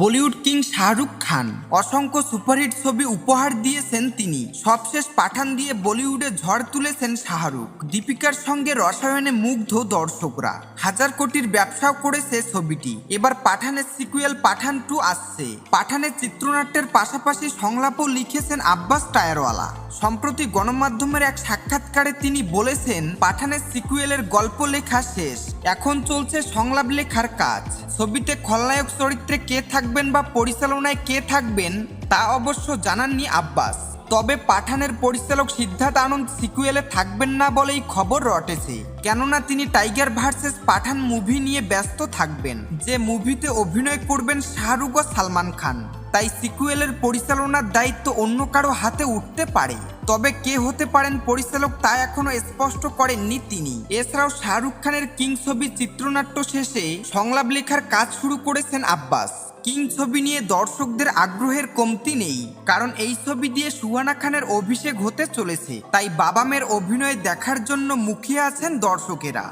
Bollywood king Shahrukh Khan অসংখ্য superhit ছবি উপহার দিয়েছেন তিনি। সবশেষ পাঠান দিয়ে বলিউডে ঝড় তুলেছেন শাহরুখ। দীপিকার সঙ্গে রসায়নে মুগ্ধ দর্শকরা। হাজার কোটির ব্যবসাও করেছে ছবিটি। এবার পাঠানের সিকুয়েল পাঠান টু আসছে। পাঠানের চিত্রনাট্যের পাশাপাশি সংলাপও লিখেছেন আব্বাস টায়ারওয়ালা। সম্প্রতি গণমাধ্যমের এক সাক্ষাৎকারে তিনি বলেছেন, পাঠানের সিকুয়েলের গল্প লেখা শেষ। এখন চলছে সংলাপ লেখার কাজ। ছবিতে খলনায়ক চরিত্রে কে থাকবেন বা পরিচালনায় কে থাকবেন, তা অবশ্য জানাননি আব্বাস। তবে পাঠানের পরিচালক সিদ্ধার্থ আনন্দ সিকুয়েলে থাকবেন না বলেই খবর রটেছে। কেননা তিনি টাইগার ভার্সেস পাঠান মুভি নিয়ে ব্যস্ত থাকবেন। যে মুভিতে অভিনয় করবেন শাহরুখ ও সালমান খান। তাই সিকুয়েলের পরিচালনার দায়িত্ব অন্য কারও হাতে উঠতে পারে। তবে কে হতে পারেন পরিচালক তা এখনও স্পষ্ট করেননি তিনি। এছাড়াও শাহরুখ খানের কিং ছবি চিত্রনাট্য শেষে সংলাপ লেখার কাজ শুরু করেছেন আব্বাস। কিং ছবি নিয়ে দর্শকদের আগ্রহের কমতি নেই, কারণ এই ছবি দিয়ে সুহানা খানের অভিষেক হতে চলেছে। তাই বাবা মেয়ের অভিনয় দেখার জন্য মুখিয়ে আছেন দর্শকেরা।